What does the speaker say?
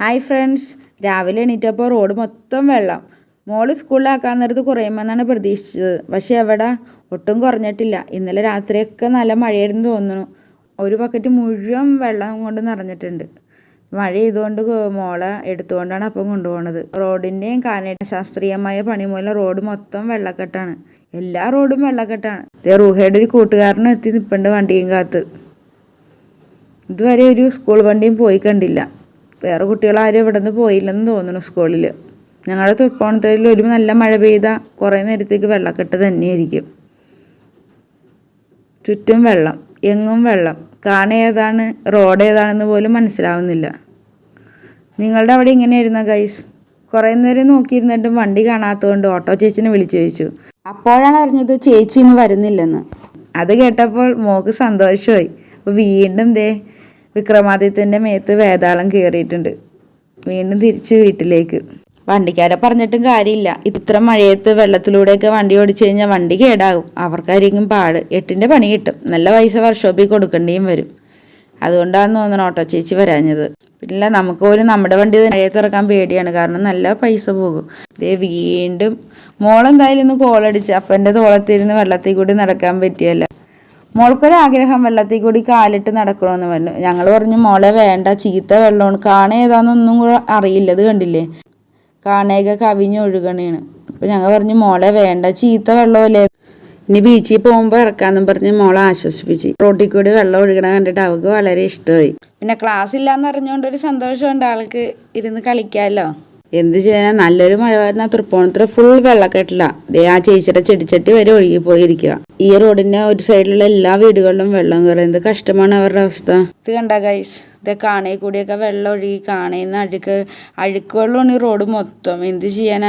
Hi friends. രാവിലെ എണീറ്റപ്പോൾ road മൊത്തം വെള്ളം. മോൾ സ്കൂളിലാക്കാൻ നേരത്ത് കുറയുമെന്നാണ് പ്രതീക്ഷിച്ചത്. പക്ഷേ എവിടെ? ഒട്ടും കുറഞ്ഞിട്ടില്ല. ഇന്നലെ രാത്രിയൊക്കെ നല്ല മഴയായിരുന്നു തോന്നുന്നു. ഒരു ബക്കറ്റ് മുഴുവൻ വെള്ളം കൊണ്ട് നിറഞ്ഞിട്ടുണ്ട്. മഴ ചെയ്തുകൊണ്ട് മോളെ എടുത്തുകൊണ്ടാണ് അപ്പം കൊണ്ടുപോകുന്നത് റോഡിന്റെയും കാനയുടെ ശാസ്ത്രീയമായ പണി മൂലം റോഡ് മൊത്തം വെള്ളക്കെട്ടാണ്. എല്ലാ റോഡും വെള്ളക്കെട്ടാണ്. റൂഹയുടെ ഒരു കൂട്ടുകാരനും എത്തി നിൽപ്പുണ്ട് വണ്ടിയും കാത്ത്. ഇതുവരെ ഒരു സ്കൂൾ വണ്ടിയും പോയി കണ്ടില്ല. വേറെ കുട്ടികളാരും ഇവിടെ നിന്ന് പോയില്ലെന്ന് തോന്നുന്നു സ്കൂളിൽ ഞങ്ങളുടെ തൃപ്പോണത്തിൽ ഒരു നല്ല മഴ പെയ്താൽ കുറേ നേരത്തേക്ക് വെള്ളക്കെട്ട് തന്നെയായിരിക്കും. ചുറ്റും വെള്ളം എങ്ങും വെള്ളം. കാണ ഏതാണ് റോഡ് ഏതാണെന്ന് പോലും മനസ്സിലാവുന്നില്ല. നിങ്ങളുടെ അവിടെ ഇങ്ങനെയായിരുന്ന ഗൈസ്? കുറേ നേരം നോക്കിയിരുന്നിട്ടും വണ്ടി കാണാത്തതുകൊണ്ട് ഓട്ടോ ചേച്ചിനെ വിളിച്ചു ചോദിച്ചു. അപ്പോഴാണ് അറിഞ്ഞത് ചേച്ചി ഇന്ന് വരുന്നില്ലെന്ന്. അത് കേട്ടപ്പോൾ മോക്ക് സന്തോഷമായി. അപ്പോൾ വീണ്ടും ദേ വിക്രമാദിത്യന്റെ മേത്ത് വേതാളം കയറിയിട്ടുണ്ട് വീണ്ടും തിരിച്ച് വീട്ടിലേക്ക്. വണ്ടിക്കാരെ പറഞ്ഞിട്ടും കാര്യമില്ല. ഇത്ര മഴയത്ത് വെള്ളത്തിലൂടെയൊക്കെ വണ്ടി ഓടിച്ചു കഴിഞ്ഞാൽ വണ്ടി കേടാകും. അവർക്കായിരിക്കും പാട്. എട്ടിന്റെ പണി കിട്ടും. നല്ല പൈസ വർക്ക്ഷോപ്പിൽ കൊടുക്കേണ്ടിയും വരും. അതുകൊണ്ടാണ് തോന്നണം ഓട്ടോ ചേച്ചി വരാഞ്ഞത്. പിന്നെ നമുക്ക് പോലും നമ്മുടെ വണ്ടി മഴയത്ത് ഇറക്കാൻ പേടിയാണ്. കാരണം നല്ല പൈസ പോകും. ഇതേ വീണ്ടും മോളെന്തായാലും ഇന്ന് കോളടിച്ച് അപ്പന്റെ തോളത്തിരുന്ന് വെള്ളത്തിൽ കൂടി നടക്കാൻ പറ്റിയല്ല. മോൾക്കൊരാഗ്രഹം വെള്ളത്തിൽ കൂടി കാലിട്ട് നടക്കണമെന്ന് പറഞ്ഞു. ഞങ്ങൾ പറഞ്ഞു മോളെ വേണ്ട ചീത്ത വെള്ളമാണ്. കാണ ഏതാണെന്നൊന്നും കൂടെ അറിയില്ല. ഇത് കണ്ടില്ലേ? കാണയൊക്കെ കവിഞ്ഞൊഴുകണേണ് അപ്പം ഞങ്ങൾ പറഞ്ഞു മോളെ വേണ്ട ചീത്ത വെള്ളമല്ലേ? ഇനി ബീച്ചിൽ പോകുമ്പോൾ ഇറക്കാമെന്നും പറഞ്ഞ് മോളെ ആശ്വസിപ്പിച്ച്. റോട്ടിൽ കൂടി വെള്ളം ഒഴുകണ കണ്ടിട്ട് അവൾക്ക് വളരെ ഇഷ്ടമായി. പിന്നെ ക്ലാസ് ഇല്ലാന്ന് അറിഞ്ഞുകൊണ്ട് ഒരു സന്തോഷമുണ്ട് ആൾക്ക്. ഇരുന്ന് കളിക്കാമല്ലോ എന്ത് ചെയ്യാനാ? നല്ലൊരു മഴ വരുന്ന തൃപ്പൂണിത്തുറ ഫുൾ വെള്ളക്കെട്ടില്ല ദേ ആ ചേച്ചിയുടെ ചെടിച്ചട്ടി വരെ ഒഴുകി പോയിരിക്കുക ഈ റോഡിന്റെ ഒരു സൈഡിലുള്ള എല്ലാ വീടുകളിലും വെള്ളം കയറി എന്ത് കഷ്ടമാണ് അവരുടെ അവസ്ഥ. ഇത് കണ്ട ഗൈസ് ഇത് കാണയിൽ കൂടിയൊക്കെ വെള്ളം ഒഴുകി കാണയിൽ നിന്ന് അഴുക്ക് അഴുക്കുവെള്ളമാണ് ഈ റോഡ് മൊത്തം. എന്ത് ചെയ്യാനാ?